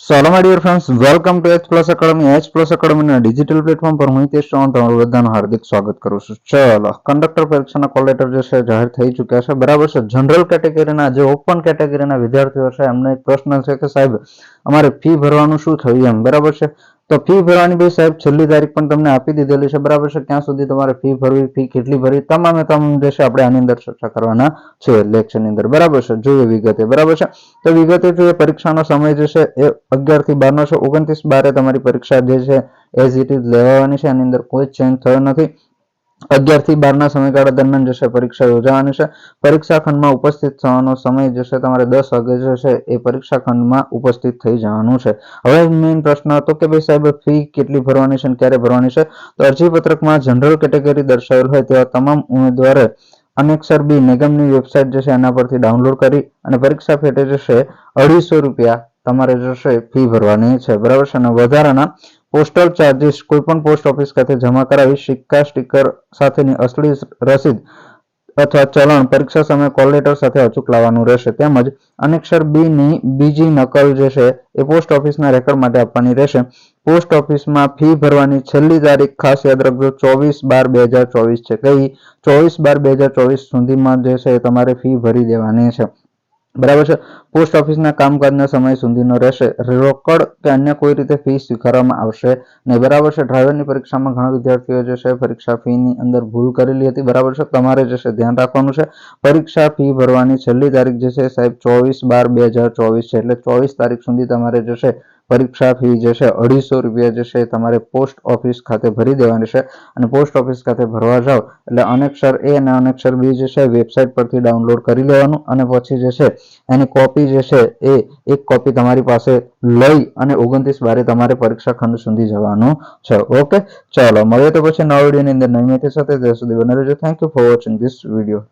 So my dear friends welcome to H plus academy H plus એકેડમીના digital platform પર હું હિતેશ ચૌહાણ તમારું બધાનું હાર્દિક સ્વાગત કરું છું. ચલો કંડક્ટર પરીક્ષાના કોલ લેટર જે છે જાહેર થઈ ચૂક્યા છે. બરાબર છે? જનરલ કેટેગરીના જે ઓપન કેટેગરીના વિદ્યાર્થીઓ છે, એમને એક પ્રશ્ન છે કે સાહેબ, અમારે ફી ભરવાનું શું થયું એમ? બરાબર છે? તો ફી ભરવાની ભાઈ સાહેબ છેલ્લી તારીખ પણ તમને આપી દીધેલી છે. બરાબર છે? ક્યાં સુધી તમારે ફી ભરવી ફી કેટલી ભરવી, તમામે તમામ જે આપણે આની અંદર ચર્ચા કરવાના છે લેક્ચરની અંદર. બરાબર છે? જોઈએ વિગતે. બરાબર છે? તો વિગતે જોઈએ પરીક્ષાનો સમય જે છે એ અગિયારથી બાર નો છે. ઓગણત્રીસ બારે તમારી પરીક્ષા જે છે એઝ ઇટ ઇઝ લેવાની છે. આની અંદર કોઈ ચેન્જ થયો નથી. અગિયારથી બાર ના સમયગાળા દરમિયાન જે છે પરીક્ષા યોજાવાની છે. પરીક્ષા ખંડમાં ઉપસ્થિત થવાનો સમય જે છે તમારે દસ વાગે જે છે એ પરીક્ષા ખંડમાં ઉપસ્થિત થઈ જવાનું છે. હવે મેઇન પ્રશ્ન હતો કે ભાઈ સાહેબ, ફી કેટલી ભરવાની છે અને ક્યારે ભરવાની છે? તો અરજીપત્રકમાં જનરલ કેટેગરી દર્શાવેલ હોય તેવા તમામ ઉમેદવારે અનેક્ષર બી નિગમની વેબસાઇટ જે છે એના પરથી ડાઉનલોડ કરી અને પરીક્ષા ફેટે જે છે અઢીસો રૂપિયા તમારે જોશે ફી ભરવાની છે. બરાબર છે? અને વધારાના પોસ્ટલ ચાર્જીસ કોઈ પણ પોસ્ટ ઓફિસ ખાતે જમા કરાવી સિક્કા સ્ટીકર સાથેની અસલી રસીદ અથવા ચલણ પરીક્ષા સમયે કોલ લેટર સાથે અચૂક લાવવાનું રહેશે. તેમજ અનેક્ષર બી ની બીજી નકલ જે છે એ પોસ્ટ ઓફિસના રેકોર્ડ માટે આપવાની રહેશે. પોસ્ટ ઓફિસમાં ફી ભરવાની છેલ્લી તારીખ ખાસ યાદ રાખજો, ચોવીસ બાર બે હજાર ચોવીસ છે. કઈ ચોવીસ બાર બે હજાર ચોવીસ સુધીમાં જે છે તમારે ફી ભરી દેવાની છે. બરાબર છે? પોસ્ટ ઓફિસના કામકાજના સમય સુધીનો રહેશે. રોકડ કે અન્ય કોઈ રીતે ફી સ્વીકારવામાં આવશે નહીં. બરાબર છે? ડ્રાઈવરની પરીક્ષામાં ઘણા વિદ્યાર્થીઓ જે છે, પરીક્ષા ફીની અંદર ભૂલ કરેલી હતી. બરાબર છે? તમારે જે છે, ધ્યાન રાખવાનું છે. પરીક્ષા ફી ભરવાની છેલ્લી તારીખ જે છે સાહેબ, ચોવીસ બાર બે હજાર ચોવીસ છે. એટલે ચોવીસ તારીખ સુધી તમારે જે છે પરીક્ષા ફી જે છે, અઢીસો રૂપિયા જે છે તમારે પોસ્ટ ઓફિસ ખાતે ભરી દેવાની છે. અને પોસ્ટ ઓફિસ ખાતે ભરવા જાઓ, એટલે અનેક્ષર એ અને અનેક્ષર બી જે છે, વેબસાઇટ પરથી ડાઉનલોડ કરી લેવાનું. અને પછી જે છે, એની કોપી જે છે, એ એક કોપી તમારી પાસે લઈ અને ઓગણત્રીસ બારે તમારે પરીક્ષા ખંડ સુધી જવાનું છે. ઓકે? ચાલો, મળીએ તો પછી નવા વિડીયોની અંદર નવી માહિતી સાથે. ત્યાં સુધી બને રહેજો. Thank you for watching this video